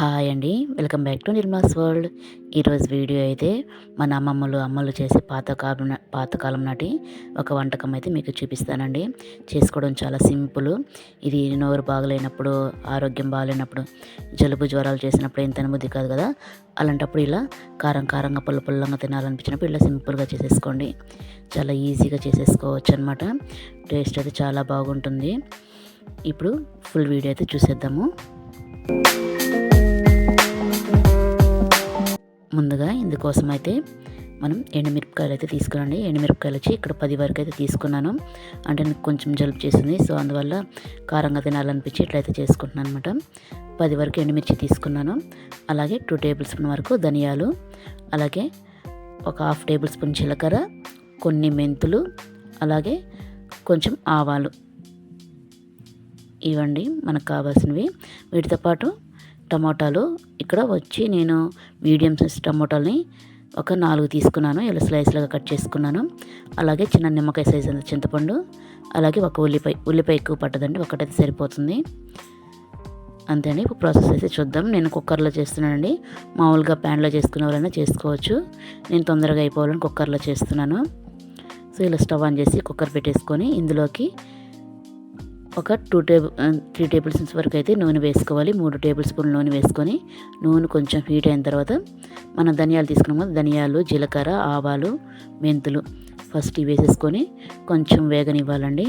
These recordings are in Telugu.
హాయ్ అండి. Welcome back to Nirma's world. ఈరోజు వీడియో అయితే మన అమ్మమ్మలు అమ్మలు చేసే పాతకాలం నా- పాతకాలం నాటి ఒక వంటకం అయితే మీకు చూపిస్తానండి. చేసుకోవడం చాలా సింపుల్. ఇది నోరు బాగలేనప్పుడు ఆరోగ్యం బాగాలేనప్పుడు జలుబు జ్వరాలు చేసినప్పుడు ఏం తినబుద్ధి కాదు కదా? అలాంటప్పుడు ఇలా కారం కారంగా పుల్ల పుల్లంగా తినాలనిపించినప్పుడు ఇలా సింపుల్గా చేసేసుకోండి. చాలా ఈజీగా చేసేసుకోవచ్చు అనమాట టేస్ట్ అయితే చాలా బాగుంటుంది. ఇప్పుడు ఫుల్ వీడియో అయితే చూసేద్దాము. ముందుగా ఇందుకోసం అయితే మనం ఎండుమిరపకాయలు అయితే తీసుకురండి. ఎండుమిరపకాయలు వచ్చి ఇక్కడ పది వరకు అయితే తీసుకున్నాను. అంటే నాకు కొంచెం జలుబు చేసింది. సో అందువల్ల కారంగా తినాలనిపించి ఇట్లయితే చేసుకుంటున్నాను అనమాట పది వరకు ఎండుమిర్చి తీసుకున్నాను. అలాగే టూ టేబుల్ స్పూన్ వరకు ధనియాలు. అలాగే ఒక హాఫ్ టేబుల్ స్పూన్ జీలకర్ర కొన్ని మెంతులు అలాగే కొంచెం ఆవాలు. ఇవండి మనకు కావాల్సినవి. వీటితో పాటు టమోటాలు. ఇక్కడ వచ్చి నేను మీడియం సైజ్ టమోటాలని ఒక నాలుగు తీసుకున్నాను. ఇలా స్లైస్లుగా కట్ చేసుకున్నాను. అలాగే చిన్న నిమ్మకాయ సైజ్ అంత చింతపండు. అలాగే ఒక ఉల్లిపాయ ఉల్లిపాయ ఎక్కువ పట్టదండి ఒకటైతే సరిపోతుంది. అంతేండి ఇప్పుడు ప్రాసెస్ అయితే చూద్దాం. నేను కుక్కర్లో చేస్తున్నానండి. మామూలుగా ప్యాన్లో చేసుకునే వాళ్ళైనా చేసుకోవచ్చు. నేను తొందరగా అయిపోవాలని కుక్కర్లో చేస్తున్నాను. సో ఇలా స్టవ్ ఆన్ చేసి కుక్కర్ పెట్టేసుకొని ఇందులోకి ఒక two table three tablespoons వరకు అయితే నూనె వేసుకోవాలి. మూడు టేబుల్ స్పూన్ నూనె వేసుకొని నూనె కొంచెం హీట్ అయిన తర్వాత మనం ధనియాలు తీసుకున్నాము ధనియాలు జీలకర్ర ఆవాలు మెంతులు ఫస్ట్ ఇవి వేసేసుకొని కొంచెం వేగనివ్వాలండి.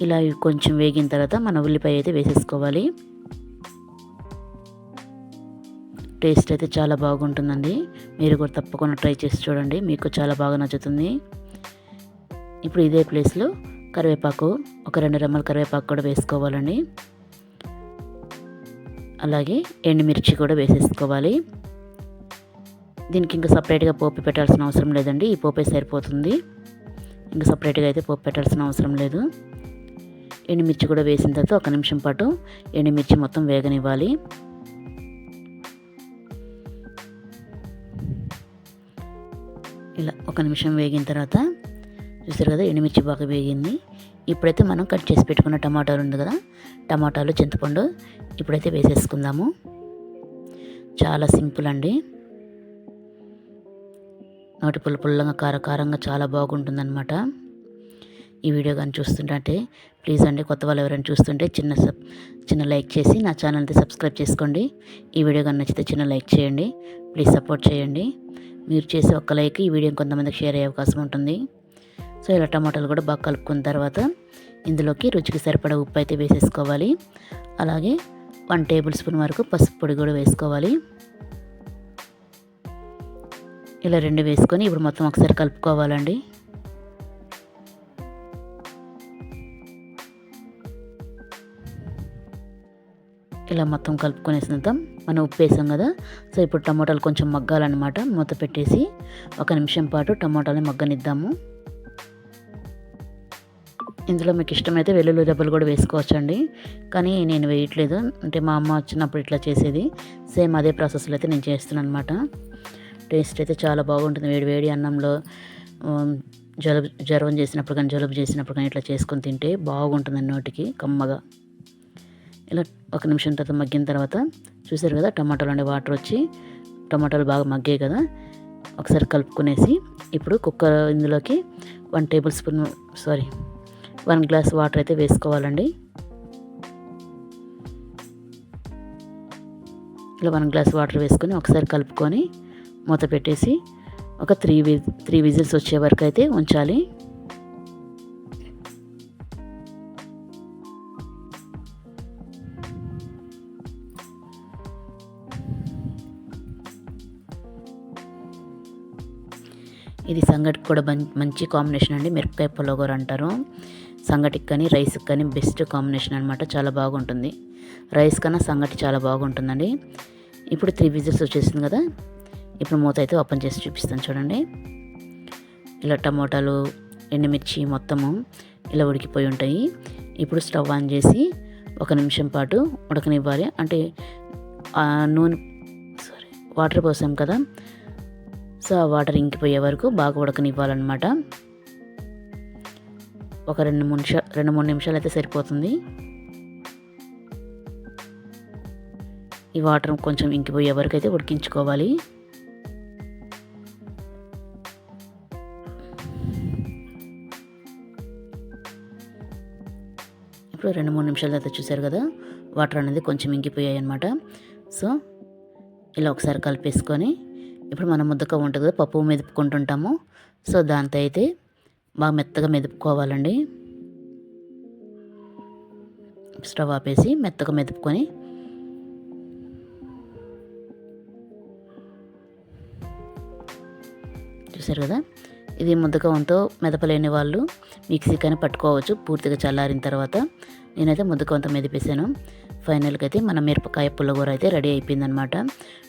ఇలా కొంచెం వేగిన తర్వాత మన ఉల్లిపాయ అయితే వేసేసుకోవాలి. టేస్ట్ అయితే చాలా బాగుంటుందండి. మీరు కూడా తప్పకుండా ట్రై చేసి చూడండి. మీకు చాలా బాగా నచ్చుతుంది. ఇప్పుడు ఇదే ప్లేస్లో కరివేపాకు ఒక రెండు రెమ్మల కరివేపాకు కూడా వేసుకోవాలండి. అలాగే ఎండుమిర్చి కూడా వేసేసుకోవాలి. దీనికి ఇంకా సపరేట్గా పోపు పెట్టాల్సిన అవసరం లేదండి ఈ పోపే సరిపోతుంది. ఇంకా సపరేట్గా అయితే పోపు పెట్టాల్సిన అవసరం లేదు. ఎండుమిర్చి కూడా వేసిన తర్వాత ఒక నిమిషం పాటు ఎండుమిర్చి మొత్తం వేగనివ్వాలి. ఇలా ఒక నిమిషం వేగిన తర్వాత చూసారు కదా ఎండుమిర్చి బాగా వేగింది. ఇప్పుడైతే మనం కట్ చేసి పెట్టుకున్న టమాటాలు ఉంది కదా టమాటాలు చింతపండు ఇప్పుడైతే వేసేసుకుందాము. చాలా సింపుల్ అండి. నోటి పుల్ల పుల్లంగా కారకారంగా చాలా బాగుంటుందన్నమాట. ఈ వీడియో కానీ చూస్తుంటే ప్లీజ్ అండి కొత్త వాళ్ళు ఎవరైనా చూస్తుంటే చిన్న సబ్ చిన్న లైక్ చేసి నా ఛానల్ని సబ్స్క్రైబ్ చేసుకోండి. ఈ వీడియో కానీ నచ్చితే చిన్న లైక్ చేయండి. ప్లీజ్ సపోర్ట్ చేయండి. మీరు చేసే ఒక్క లైక్ ఈ వీడియో కొంతమందికి షేర్ అయ్యే అవకాశం ఉంటుంది. సో ఇలా టమాటాలు కూడా బాగా కలుపుకున్న తర్వాత ఇందులోకి రుచికి సరిపడా ఉప్పు అయితే వేసేసుకోవాలి. అలాగే వన్ టేబుల్ స్పూన్ వరకు పసుపు పొడి కూడా వేసుకోవాలి. ఇలా రెండు వేసుకొని ఇప్పుడు మొత్తం ఒకసారి కలుపుకోవాలండి. ఇలా మొత్తం కలుపుకొనేసినంత మనం ఉప్పు వేసాం కదా. సో ఇప్పుడు టమాటాలు కొంచెం మగ్గాలన్నమాట. మూత పెట్టేసి ఒక నిమిషం పాటు టమాటాలని మగ్గనిద్దాము. ఇందులో మీకు ఇష్టమైతే వెల్లుల్లి దెబ్బలు కూడా వేసుకోవచ్చండి. కానీ నేను వేయట్లేదు. అంటే మా అమ్మ వచ్చినప్పుడు ఇట్లా చేసేది. సేమ్ అదే ప్రాసెస్లో అయితే నేను చేస్తున్నాను అనమాట టేస్ట్ అయితే చాలా బాగుంటుంది. వేడి వేడి అన్నంలో జలుబు జ్వరం చేసినప్పుడు కానీ జలుబు చేసినప్పుడు కానీ ఇట్లా చేసుకొని తింటే బాగుంటుంది నోటికి కమ్మగా. ఇలా ఒక నిమిషం తర్వాత మగ్గిన తర్వాత చూసారు కదా టమాటాలు ఉండే వాటర్ వచ్చి టమాటాలు బాగా మగ్గాయి కదా. ఒకసారి కలుపుకునేసి ఇప్పుడు కుక్కర్ ఇందులోకి one tablespoon sorry one glass water అయితే వేసుకోవాలండి. ఇలా వన్ గ్లాస్ వాటర్ వేసుకొని ఒకసారి కలుపుకొని మూత పెట్టేసి ఒక త్రీ వి త్రీ విజిల్స్ వచ్చే వరకు అయితే ఉంచాలి. ఇది సంగటికి కూడా మంచి కాంబినేషన్ అండి. మిరపకాయ పులగూర అంటారు. సంగటికి కానీ రైస్కి కానీ బెస్ట్ కాంబినేషన్ అనమాట చాలా బాగుంటుంది. రైస్ కన్నా సంగటి చాలా బాగుంటుందండి. ఇప్పుడు త్రీ విజిల్స్ వచ్చేసింది కదా. ఇప్పుడు మూత అయితే ఓపెన్ చేసి చూపిస్తాను చూడండి. ఇలా టమోటాలు ఎండుమిర్చి మొత్తము ఇలా ఉడికిపోయి ఉంటాయి. ఇప్పుడు స్టవ్ ఆన్ చేసి ఒక నిమిషం పాటు ఉడకనివ్వాలి. అంటే నూనె సారీ వాటర్ పోసాం కదా. సో ఆ వాటర్ ఇంకిపోయే వరకు బాగా ఉడకనివ్వాలన్నమాట. ఒక రెండు మూడు నిమిషాలు రెండు మూడు నిమిషాలు అయితే సరిపోతుంది. ఈ వాటర్ కొంచెం ఇంకిపోయే వరకు అయితే ఉడికించుకోవాలి. ఇప్పుడు రెండు మూడు నిమిషాల తర్వాత చూసారు కదా వాటర్ అనేది కొంచెం ఇంకిపోయాయి అనమాట సో ఇలా ఒకసారి కలిపేసుకొని ఇప్పుడు మనం ముద్దక ఉంటుంది కదా పప్పు మెదుపుకుంటుంటాము. సో దాంతో అయితే బాగా మెత్తగా మెదుపుకోవాలండి. స్టవ్ ఆపేసి మెత్తగా మెదుపుకొని చూసారు కదా? ఇది ముద్దకవంతో మెదపలేని వాళ్ళు మిక్సీకైనా పట్టుకోవచ్చు పూర్తిగా చల్లారిన తర్వాత. నేనైతే ముద్దకవంతో మెదిపేసాను ఫైనల్గా అయితే మన మిరపకాయ పుల్లగూర అయితే రెడీ అయిపోయిందనమాట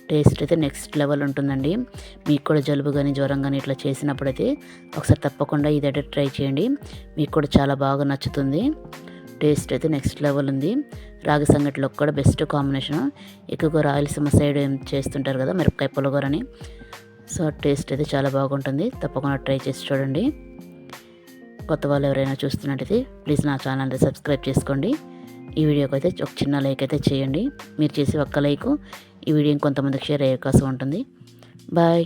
టేస్ట్ అయితే నెక్స్ట్ లెవెల్ ఉంటుందండి. మీకు కూడా జలుబు కానీ జ్వరం కానీ ఇట్లా చేసినప్పుడు అయితే ఒకసారి తప్పకుండా ఇదైతే ట్రై చేయండి. మీకు కూడా చాలా బాగా నచ్చుతుంది. టేస్ట్ అయితే నెక్స్ట్ లెవెల్ ఉంది. రాగి సంగటిలో కూడా బెస్ట్ కాంబినేషన్. ఎక్కువగా రాయలసీమ సైడ్ చేస్తుంటారు కదా మిరపకాయ పులగూరని సో టేస్ట్ అయితే చాలా బాగుంటుంది. తప్పకుండా ట్రై చేసి చూడండి. కొత్త వాళ్ళు ఎవరైనా చూస్తున్నట్టయితే ప్లీజ్ నా ఛానల్ని సబ్స్క్రైబ్ చేసుకోండి. ఈ వీడియోకి అయితే ఒక చిన్న లైక్ అయితే చేయండి. మీరు చేసే ఒక్క లైక్ ఈ వీడియో ఇంకొంతమందికి షేర్ అయ్యే అవకాశం ఉంటుంది. బాయ్.